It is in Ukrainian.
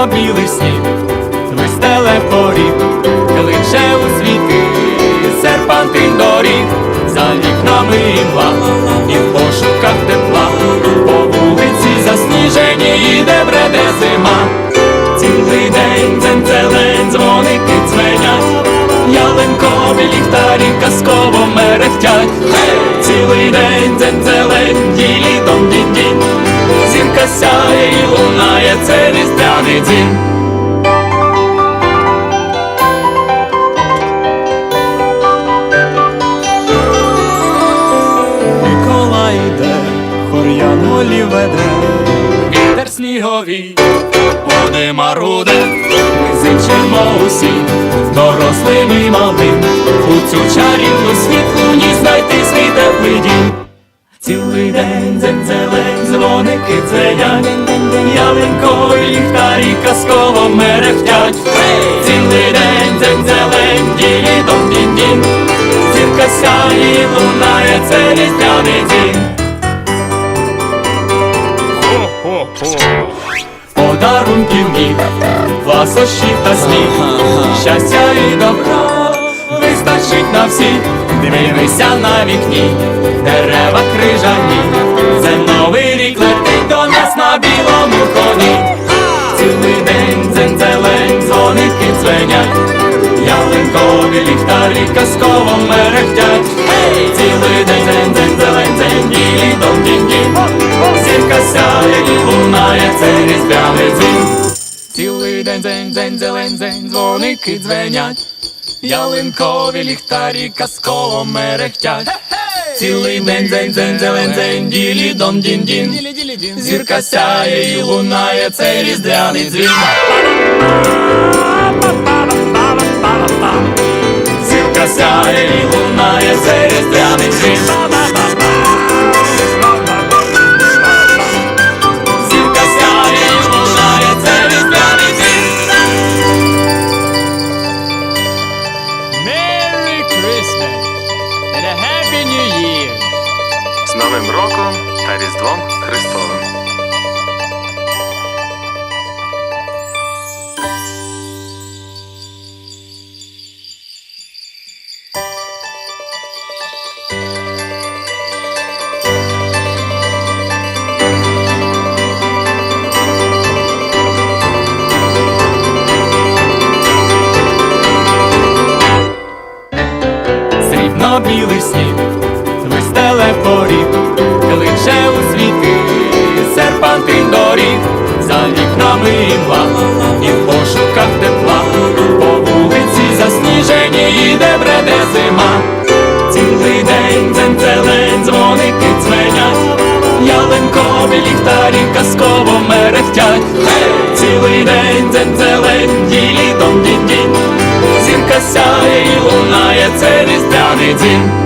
нього білий сніг, вистеле поріг, лише у світи, серпантин доріг, за вікнами імла, і в пошуках тепла, по вулиці засніжені іде бреде зима. Цілий день дзен-дзелень дзвоники дзвенять, ялинкові ліхтарі казково мерехтять, цілий день дзен-дзелень, ділі дом дінь-дінь сяє і лунає, це різдвяний дім. Микола йде, хор янголів веде, вітер сніговий, води маруде, ми зичимо усі, дорослим і малим, у цю чарівну світлу ніч знайти свій теплий дім. Цілий день дзень-зелень, дзвоники дзвенять, ялинкові ліхтарі казково мерехтять. Цілий день дзень-зелень, ділі дом дінь дінь Зірка сяє лунає, це різдвяний дім. Подарунків міг, ласощів та сміх, щастя і добра вистачить на всіх. Дивися на вікні, дерева крижані, дзвоники ялинкові ліхтарі казково мерехтять. Цілий день день день зелень день, ділі дом дінь дінь Зірка сяє і лунає, це різдвяний дзвін. Цілий день день день зелень день, дзвоники дзвенять, ялинкові ліхтарі казково мерехтять. Цілий день дзень дзень зелень дзень ділі дон дін дін Зірка сяє і лунає, цей різдвяний дзвін. Christmas and a Happy New Year! З Новим роком та Різдвом Срібно білий сніг, вистеле поріг, кличе у світи, серпантин доріг, за вікнами імла, і в пошуках тепла, по вулиці засніжені іде бреде зима. Цілий день дзень-зелень, дзвоники дзвенять, ялинкові ліхтарі казково мерехтять. Цілий день дзень-зелень, ділі дом дінь ilan edin.